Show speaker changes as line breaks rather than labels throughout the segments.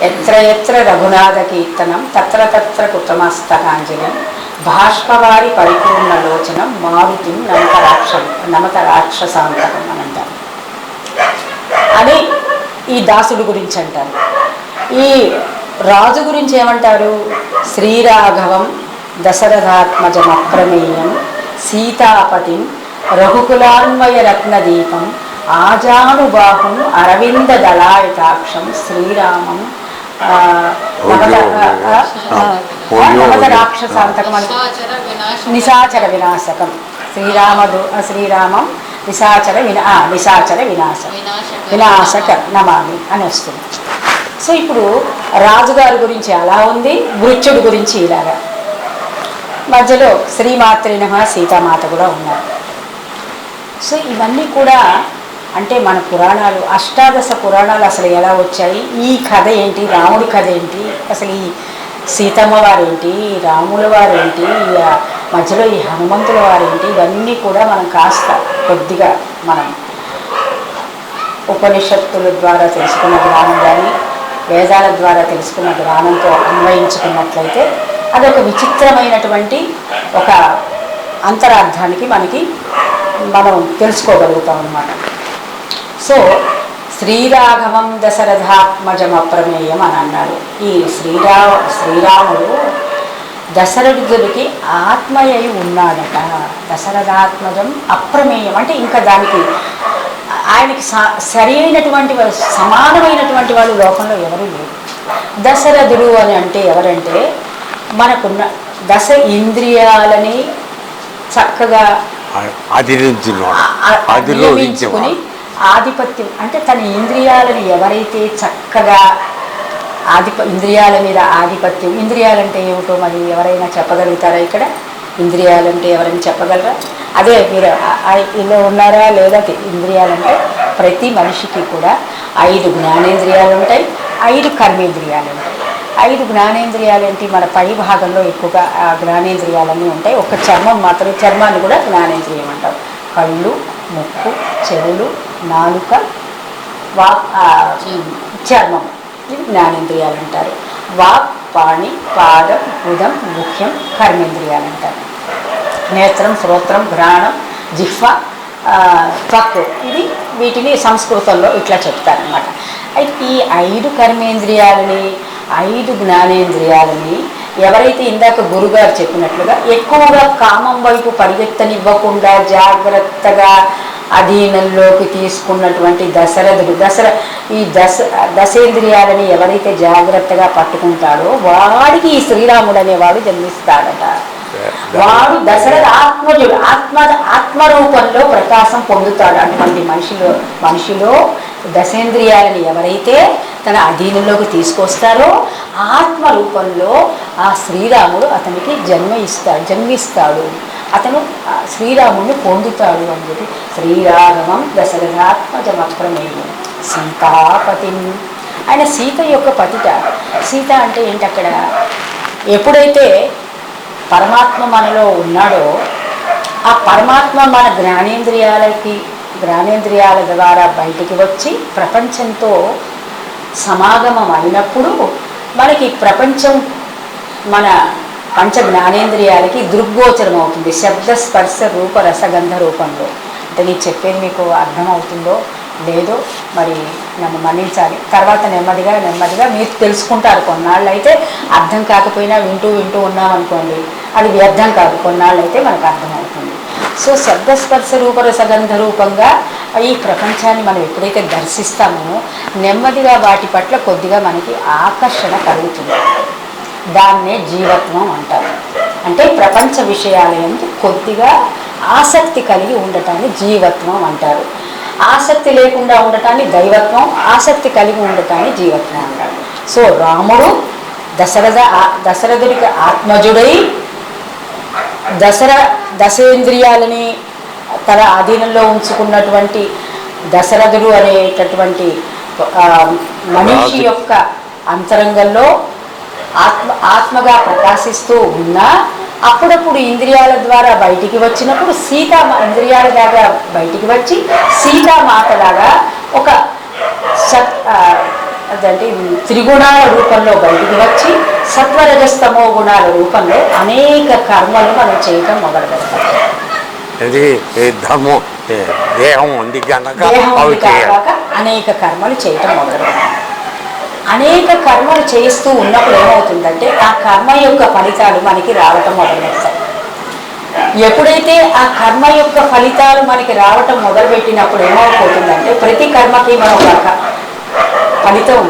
ఎత్ర ఎత్ర రఘునాథ కీర్తనం తత్ర తత్ర కుతమస్తకాంజలిం బాష్పవారి పరిపూర్ణ లోచనం మారుతిం నమత రాక్ష నమత రాక్షసాంతకం అని అంటారు. అని ఈ దాసుడు గురించి అంటారు. ఈ రాజు గురించి ఏమంటారు? శ్రీరాఘవం దశరథాత్మజం అప్రమేయం సీతాపతిం రఘుకులాన్వయ రత్నదీపం ఆజానుబాహుం అరవింద దళాయతాక్షం శ్రీరామం రాక్షసాంతకం
నిశాచర వినాశం
నిశాచర వినాశకం శ్రీరామదు శ్రీరామం నిశాచర వినా నిశాచర వినాశం
వినాశక.
వినాశక నమామి అని వస్తుంది. సో ఇప్పుడు రాజుగారి గురించి అలా ఉంది? మృత్యుడు గురించి ఇలాగా. మధ్యలో శ్రీమాత్రి నమ సీతామాత కూడా ఉన్నారు. సో ఇవన్నీ కూడా అంటే మన పురాణాలు అష్టాదశ పురాణాలు అసలు ఎలా వచ్చాయి? ఈ కథ ఏంటి? రాముడి కథ ఏంటి? అసలు ఈ సీతమ్మ వారేంటి? ఈ రాముల వారేంటి? ఈ మధ్యలో ఈ హనుమంతుల వారేంటి? ఇవన్నీ కూడా మనం కాస్త కొద్దిగా మనం ఉపనిషత్తుల ద్వారా తెలుసుకున్న జ్ఞానం కానీ వేదాల ద్వారా తెలుసుకున్న జ్ఞానంతో అన్వయించుకున్నట్లయితే అదొక విచిత్రమైనటువంటి ఒక అంతరార్థానికి మనకి మనం తెలుసుకోగలుగుతాం అన్నమాట. సో శ్రీరాఘవం దశరథాత్మజం అప్రమేయం అని అన్నారు ఈ శ్రీరా శ్రీరాముడు దశరథుడికి ఆత్మయ్యి ఉన్నాడట. దశరథాత్మజం అప్రమేయం అంటే ఇంకా దానికి ఆయనకి స- సరి అయినటువంటి వా- సమానమైనటువంటి వాళ్ళు లోకంలో ఎవరు లేరు. దశరథుడు అని అంటే ఎవరంటే మనకున్న దశ ఇంద్రియాలని చక్కగా
అదిరించున్నాడు
ఆధిపత్యం. అంటే తన ఇంద్రియాలను ఎవరైతే చక్కగా ఆధిప ఇంద్రియాల మీద ఆధిపత్యం ఇంద్రియాలంటే ఏమిటో మరి ఎవరైనా చెప్పగలుగుతారా ఇక్కడ? ఇంద్రియాలంటే ఎవరైనా చెప్పగలరా? అదే మీరు ఇలా ఉన్నారా లేదా ఇంద్రియాలంటే ప్రతి మనిషికి కూడా ఐదు జ్ఞానేంద్రియాలు ఉంటాయి ఐదు కర్మేంద్రియాలు ఉంటాయి. ఐదు జ్ఞానేంద్రియాలు ఏంటి మన పై భాగంలో ఎక్కువగా ఆ జ్ఞానేంద్రియాలన్నీ ఉంటాయి. ఒక చర్మం మాత్రం చర్మాన్ని కూడా జ్ఞానేంద్రియం అంటారు. కళ్ళు ముక్కు చెవులు నాలుక వాక్ చర్మం. ఇవి జ్ఞానేంద్రియాలు అంటారు వాక్ పాణి పాదం ఉదం ముఖ్యం కర్మేంద్రియాలు అంటారు నేత్రం శ్రోత్రం ఘ్రాణం జిహ్వ త్వక్ ఇది వీటిని సంస్కృతంలో ఇట్లా చెప్తారనమాట అయితే ఈ ఐదు కర్మేంద్రియాలని ఐదు జ్ఞానేంద్రియాలని ఎవరైతే ఇందాక గురుగారు చెప్పినట్లుగా ఎక్కువగా కామం వైపు పరిగెత్తనివ్వకుండా జాగ్రత్తగా అధీనంలోకి తీసుకున్నటువంటి దశరథుడు దశర ఈ దశ దశేంద్రియాలని ఎవరైతే జాగ్రత్తగా పట్టుకుంటాడో వాడికి ఈ శ్రీరాముడు అనేవాడు జన్మిస్తాడట. వాడు దశరథ ఆత్మజుడు ఆత్మ ఆత్మరూపంలో ప్రకాశం పొందుతాడు. అటువంటి మనిషిలో మనిషిలో దశేంద్రియాలని ఎవరైతే తన అధీనంలోకి తీసుకొస్తారో ఆత్మ రూపంలో ఆ శ్రీరాముడు అతనికి జన్మ ఇస్తాడు జన్మిస్తాడు. అతను శ్రీరాముడిని పొందుతాడు అని చెప్పి శ్రీరాఘవం దశరథాత్మజమప్రమేయం. సీతాపతి. ఆయన సీత యొక్క పతిట సీత అంటే ఏంటి అక్కడ ఎప్పుడైతే పరమాత్మ మనలో ఉన్నాడో ఆ పరమాత్మ మన జ్ఞానేంద్రియాలకి జ్ఞానేంద్రియాల ద్వారా బయటికి వచ్చి ప్రపంచంతో సమాగమం అయినప్పుడు మనకి ప్రపంచం మన పంచ జ్ఞానేంద్రియాలకి దృగ్గోచరం అవుతుంది. శబ్ద స్పర్శ రూప రసగంధ రూపంలో. అంటే నేను చెప్పేది మీకు అర్థమవుతుందో లేదో మరి నన్ను మన్నించాలి. తర్వాత నెమ్మదిగా నెమ్మదిగా మీరు తెలుసుకుంటారు. కొన్నాళ్ళు అయితే అర్థం కాకపోయినా వింటూ వింటూ ఉన్నామనుకోండి అది వ్యర్థం కాదు. కొన్నాళ్ళు అయితే మనకు అర్థమవుతుంది సో శబ్దస్పర్శ రూపరసగంధ రూపంగా ఈ ప్రపంచాన్ని మనం ఎప్పుడైతే దర్శిస్తామో నెమ్మదిగా వాటి పట్ల కొద్దిగా మనకి ఆకర్షణ కలుగుతుంది. దాన్నే జీవత్వం అంటారు. అంటే ప్రపంచ విషయాల కొద్దిగా ఆసక్తి కలిగి ఉండటాన్ని జీవత్వం అంటారు. ఆసక్తి లేకుండా ఉండటాన్ని దైవత్వం ఆసక్తి కలిగి ఉండటాన్ని జీవత్వం అంటారు. సో రాముడు దశరథ దశరథుడికి ఆత్మజుడై దసర దశేంద్రియాలని తన అధీనంలో ఉంచుకున్నటువంటి దశరథుడు అనేటటువంటి మనిషి. యొక్క అంతరంగంలో ఆత్మ ఆత్మగా ప్రకాశిస్తూ ఉన్నా అప్పుడప్పుడు ఇంద్రియాల ద్వారా బయటికి వచ్చినప్పుడు సీతా ఇంద్రియాల ద్వారా బయటికి వచ్చి సీతామాతలాగా ఒక సత్ అదంటే త్రిగుణాల రూపంలో బయటికి వచ్చి సత్వరజస్తమో గుణాల రూపంలో అనేక కర్మలు మనం చేయటం మొదలు పెడతాం
ఇది ధర్మం దేహం ఉంది కనుక
అనేక కర్మలు చేయటం మొదలు అనేక కర్మలు చేస్తూ ఉన్నప్పుడు ఏమవుతుందంటే ఆ కర్మ యొక్క ఫలితాలు మనకి రావటం మొదలు పెడతాయి ఎప్పుడైతే ఆ కర్మ యొక్క ఫలితాలు మనకి రావటం మొదలుపెట్టినప్పుడు ఏమైపోతుందంటే ప్రతి కర్మకి మనం ఒక ఫలితం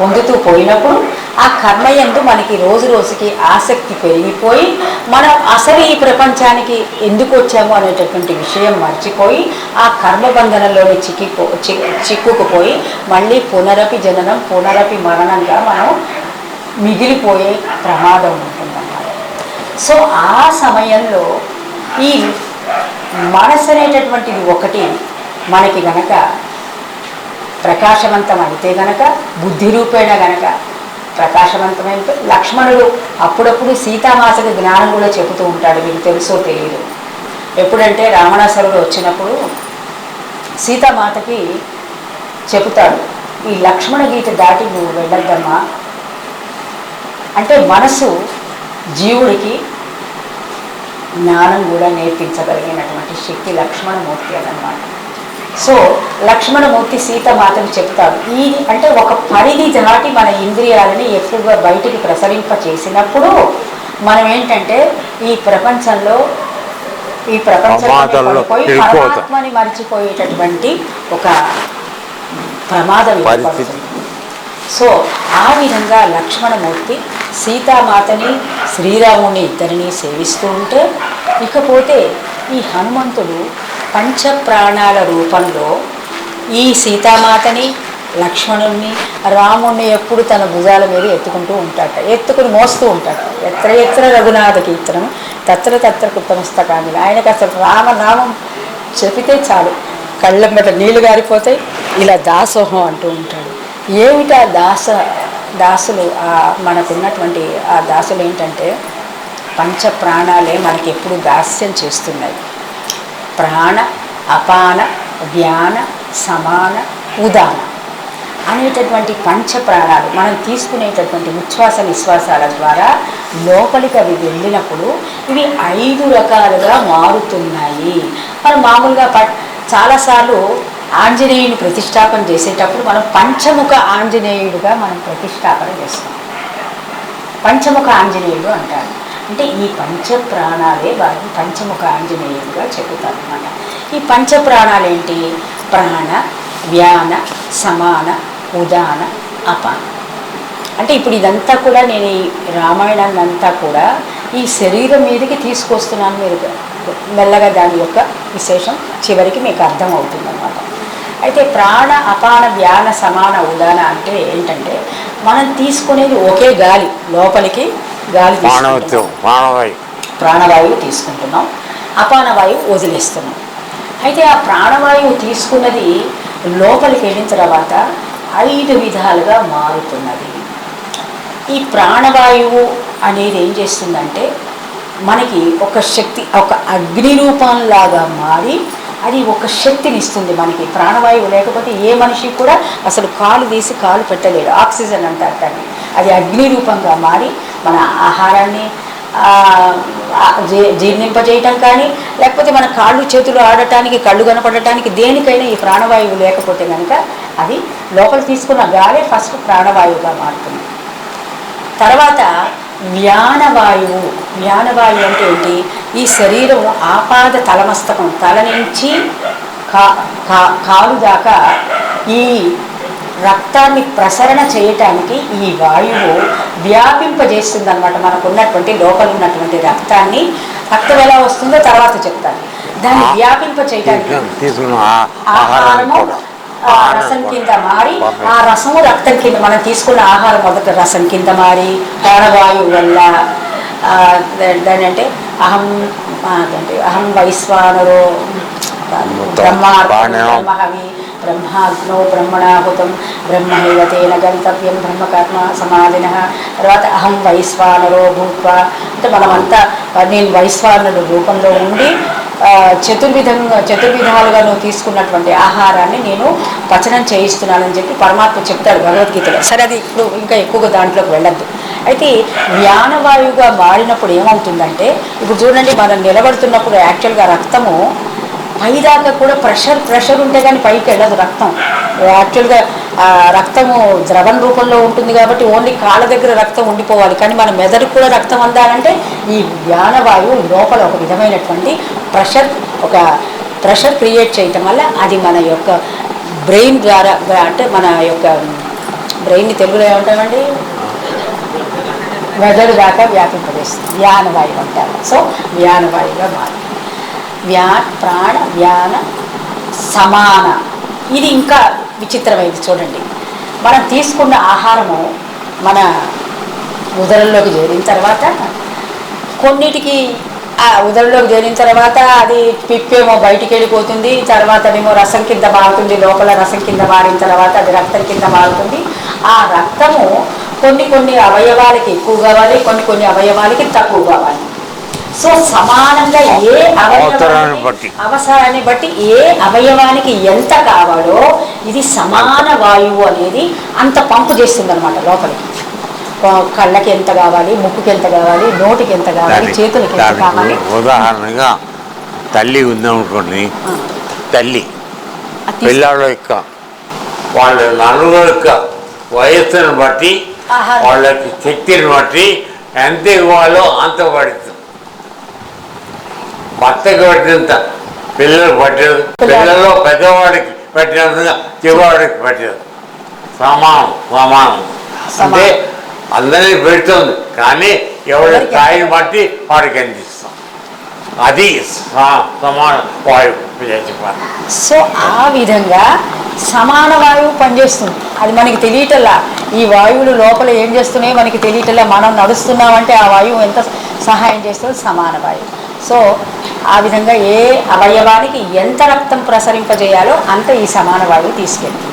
పొందుతూ పోయినప్పుడు ఆ కర్మ ఎందు మనకి రోజు రోజుకి ఆసక్తి పెరిగిపోయి మనం అసలు ఈ ప్రపంచానికి ఎందుకు వచ్చాము అనేటటువంటి విషయం మర్చిపోయి ఆ కర్మబంధనలోని చిక్కిపో చిక్కుకుపోయి మళ్ళీ పునరపి జననం పునరపి మరణంగా మనం మిగిలిపోయే ప్రమాదం ఉంటుందన్నమాట. సో ఆ సమయంలో ఈ మనసు అనేటటువంటిది ఒకటి మనకి గనక ప్రకాశవంతం అయితే గనక బుద్ధి రూపేణ గనక ప్రకాశవంతమైన లక్ష్మణుడు అప్పుడప్పుడు సీతామాసకి జ్ఞానం కూడా చెబుతూ ఉంటాడు. మీకు తెలుసో తెలియదు ఎప్పుడంటే రావణాసురుడు వచ్చినప్పుడు సీతామాతకి చెబుతాడు ఈ లక్ష్మణ గీత దాటి నువ్వు వెళ్ళొద్దమ్మా. అంటే మనసు జీవుడికి జ్ఞానం కూడా నేర్పించగలిగినటువంటి శక్తి లక్ష్మణమూర్తి అన్నమాట సో లక్ష్మణమూర్తి సీతమాతకు చెప్తాడు ఈ అంటే ఒక పరిధి దాటి మన ఇంద్రియాలని ఎక్కువగా బయటికి ప్రసరింప చేసినప్పుడు మనం ఏంటంటే ఈ ప్రపంచంలో ఈ ప్రపంచంలో. పరమాత్మని మర్చిపోయేటటువంటి ఒక ప్రమాదం. ఏర్పడుతుంది సో ఆ విధంగా లక్ష్మణమూర్తి సీతామాతని శ్రీరాముని ఇద్దరిని సేవిస్తూ ఉంటే ఇకపోతే ఈ హనుమంతుడు పంచ ప్రాణాల రూపంలో ఈ సీతామాతని లక్ష్మణుణ్ణి రాముణ్ణి ఎప్పుడు తన భుజాల మీద ఎత్తుకుంటూ ఉంటాట ఎత్తుకుని మోస్తూ ఉంటాడు. ఎత్ర ఎత్ర రఘునాథ కీర్తనం తత్ర తత్ర కృతమస్తకాన్ని ఆయనకు అసలు రామనామం చెబితే చాలు. కళ్ళెంబట నీళ్ళు గారిపోతాయి. ఇలా దాసోహం అంటూ ఉంటాడు. ఏమిటి ఆ దాస దాసులు ఆ మనకున్నటువంటి ఆ దాసులు ఏంటంటే పంచ ప్రాణాలే మనకి ఎప్పుడు దాస్యం చేస్తున్నాయి. ప్రాణ అపాన వ్యాన సమాన ఉదాన అనేటటువంటి పంచ ప్రాణాలు మనం తీసుకునేటటువంటి ఉచ్ఛ్వాస నిశ్వాసాల ద్వారా లోపలికి అవి వెళ్ళినప్పుడు ఇవి ఐదు రకాలుగా మారుతున్నాయి. మనం మామూలుగా ప చాలాసార్లు ఆంజనేయుని ప్రతిష్టాపన చేసేటప్పుడు మనం పంచముఖ ఆంజనేయుడిగా మనం ప్రతిష్టాపన చేస్తాం. పంచముఖ ఆంజనేయుడు అంటారు. అంటే ఈ పంచ ప్రాణాలే వారిని పంచముఖ ఆంజనేయుడుగా చెబుతారు అనమాట ఈ పంచ ప్రాణాలు ఏంటి ప్రాణ వ్యాన సమాన ఉదాన అపాన. అంటే ఇప్పుడు ఇదంతా కూడా నేను ఈ రామాయణాన్ని అంతా కూడా ఈ శరీరం మీదకి తీసుకొస్తున్నాను మీరు మెల్లగా దాని యొక్క విశేషం చివరికి మీకు అర్థం అవుతుంది అనమాట అయితే ప్రాణ అపాన వ్యాన సమాన ఉదాన అంటే ఏంటంటే మనం తీసుకునేది ఒకే గాలి లోపలికి గాలి ప్రాణవాయువు తీసుకుంటున్నాం. అపానవాయువు వదిలేస్తున్నాం. అయితే ఆ ప్రాణవాయువు తీసుకున్నది లోపలికి వెళ్ళిన తర్వాత ఐదు విధాలుగా మారుతున్నది. ఈ ప్రాణవాయువు అనేది ఏం చేస్తుందంటే మనకి ఒక శక్తి ఒక అగ్ని రూపంలాగా మారి అది ఒక శక్తిని ఇస్తుంది మనకి. ప్రాణవాయువు లేకపోతే ఏ మనిషి కూడా అసలు కాలు తీసి కాలు పెట్టలేడు. ఆక్సిజన్ అంటారు దాన్ని. అది అగ్ని రూపంగా మారి మన ఆహారాన్ని జీర్ణింపజేయటం కానీ లేకపోతే మన కాళ్ళు చేతులు ఆడటానికి కళ్ళు కనపడటానికి దేనికైనా ఈ ప్రాణవాయువు లేకపోతే కనుక అది లోపల తీసుకున్న గాలే ఫస్ట్ ప్రాణవాయువుగా మారుతుంది. తర్వాత జ్ఞానవాయువు. జ్ఞానవాయువు అంటే ఏంటి? ఈ శరీరం ఆపాద తలమస్తకం తల నుంచి కా కా- కాలు దాకా ఈ రక్తాన్ని ప్రసరణ చేయటానికి ఈ వాయువు వ్యాపింపజేస్తుంది అనమాట మనకు ఉన్నటువంటి లోపల ఉన్నటువంటి రక్తాన్ని రక్తం ఎలా వస్తుందో తర్వాత చెప్తాను దాన్ని వ్యాపింప చేయటానికి ఆహారము ఆ రసం. కింద మారి. ఆ రసము రక్తం కింద మనం తీసుకున్న ఆహారం మొదట రసం కింద మారి ప్రాణవాయువు వల్ల దాని అంటే అహం అదంటే అహం వైశ్వానరో బ్రహ్మార్పణం
ప్రాణం.
బ్రహ్మాగ్నో బ్రహ్మణాహుతం బ్రహ్మైవ తేన గంతవ్యం బ్రహ్మకర్మ సమాధిన తర్వాత అహం వైశ్వానరో భూత్వ అంటే మనమంతా నేను వైశ్వానరుడు రూపంలో ఉండి చతుర్విధంగా చతుర్విధాలుగా నువ్వు తీసుకున్నటువంటి ఆహారాన్ని నేను పచనం చేయిస్తున్నానని చెప్పి పరమాత్మ చెప్తాడు భగవద్గీతలో. సరే అది ఇప్పుడు ఇంకా ఎక్కువగా దాంట్లోకి వెళ్ళద్దు. అయితే వ్యానవాయువుగా మారినప్పుడు ఏమవుతుందంటే ఇప్పుడు చూడండి మనం నిలబడుతున్నప్పుడు యాక్చువల్గా రక్తము పైదాకా కూడా ప్రెషర్ ప్రెషర్ ఉంటే కానీ పైకి వెళ్ళదు రక్తం. యాక్చువల్గా రక్తము ద్రవం రూపంలో ఉంటుంది కాబట్టి ఓన్లీ కాళ్ళ దగ్గర రక్తం ఉండిపోవాలి. కానీ మన మెదడు కూడా రక్తం అందాలంటే ఈ వ్యానవాయువు లోపల ఒక విధమైనటువంటి ప్రెషర్ ఒక ప్రెషర్ క్రియేట్ చేయటం వల్ల అది మన యొక్క బ్రెయిన్ ద్వారా అంటే మన యొక్క బ్రెయిన్ని తెలుగులో ఏమంటామండి? మెదడు దాకా వ్యాపింపజేస్తుంది. జ్ఞానవాయువు అంటారు. సో జ్ఞానవాయువుగా మారుతుంది. వ్యా ప్రాణ వ్యాన సమాన. ఇది ఇంకా విచిత్రమైంది చూడండి. మనం తీసుకున్న ఆహారము మన ఉదరంలోకి చేరిన తర్వాత కొన్నిటికి ఆ ఉదరంలోకి చేరిన తర్వాత అది పిప్పేమో బయటికి వెళ్ళిపోతుంది తర్వాత ఏమో రసం కింద మారుతుంది లోపల రసం కింద మారిన తర్వాత అది రక్తం కింద మారుతుంది. ఆ రక్తము కొన్ని కొన్ని అవయవాలకి ఎక్కువ కావాలి కొన్ని కొన్ని అవయవాలకి తక్కువ కావాలి. సో సమానంగా ఏ
అవసరాన్ని బట్టి.
అవసరాన్ని బట్టి ఏ అవయవానికి ఎంత కావాలో ఇది సమాన వాయువు అనేది అంత పంపు చేస్తుంది అనమాట లోపలికి కళ్ళకి ఎంత కావాలి ముక్కుకి ఎంత కావాలి నోటికి ఎంత కావాలి చేతులకి ఎంత కావాలి?
ఉదాహరణగా తల్లి ఉందనుకోండి. తల్లి. పిల్లాళ్ళ యొక్క వాళ్ళ నలుగురు యొక్క వయస్సును బట్టి. వాళ్ళకి శక్తిని బట్టి ఎంత ఇవ్వాలో అంత పడుతుంది. భర్తకి పట్టినంత పిల్లలకు పట్టేది పిల్లల్లో పెద్దవాడికి పెట్టినంతగా చిన్నవాడికి పెట్టేది సమానం సమానం. అంటే అందరినీ పెడుతుంది కానీ ఎవరి స్థాయిని బట్టి వాడికి అందిస్తాం అది సమాన వాయువు చెప్పాలి
సో ఆ విధంగా సమాన వాయువు పనిచేస్తుంది. అది మనకి తెలియటల్లా. ఈ వాయువులు లోపల ఏం చేస్తున్నాయో మనకి తెలియటల్లా. మనం నడుస్తున్నామంటే ఆ వాయువు ఎంత సహాయం చేస్తుందో సమాన వాయువు. సో ఆ విధంగా ఏ అవయవానికి ఎంత రక్తం ప్రసరింపజేయాలో అంత ఈ సమాన వాయువు తీసుకెళ్తుంది.